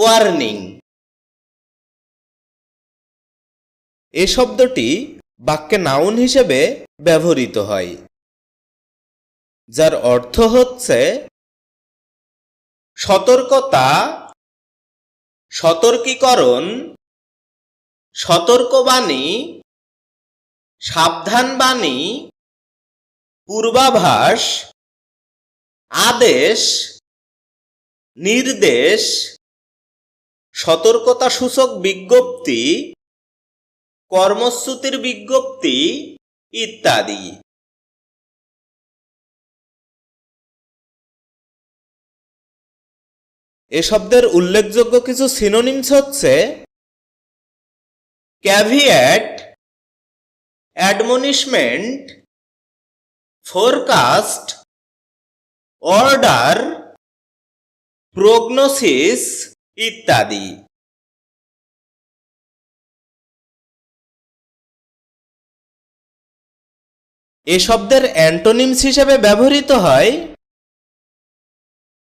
Warning এ শব্দটি বাক্যে noun হিসেবে ব্যবহৃত হয়, যার অর্থ হচ্ছে সতর্কতা, সতর্কীকরণ, সতর্কবাণী, সাবধানবাণী, পূর্বাভাস, আদেশ, নির্দেশ সতর্কতা সূচক বিজ্ঞপ্তি, কর্মসূচির বিজ্ঞপ্তি ইত্যাদি। এ শব্দের উল্লেখযোগ্য কিছু সিনোনিমস হচ্ছে caveat admonishment forecast order prognosis ইত্যাদি। এ শব্দের অ্যান্টোনিমস হিসেবে ব্যবহৃত হয়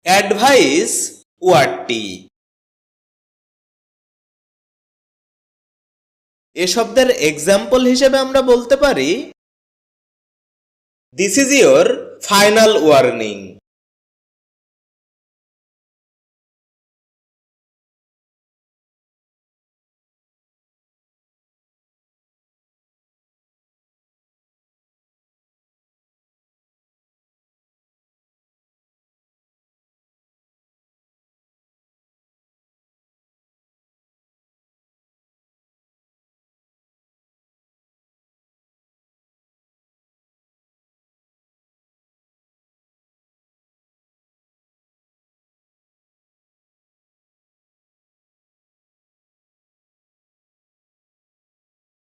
অ্যাডভাইস ওয়ার্ডটি। এ শব্দের এক্সাম্পল হিসেবে আমরা বলতে পারি this is your final warning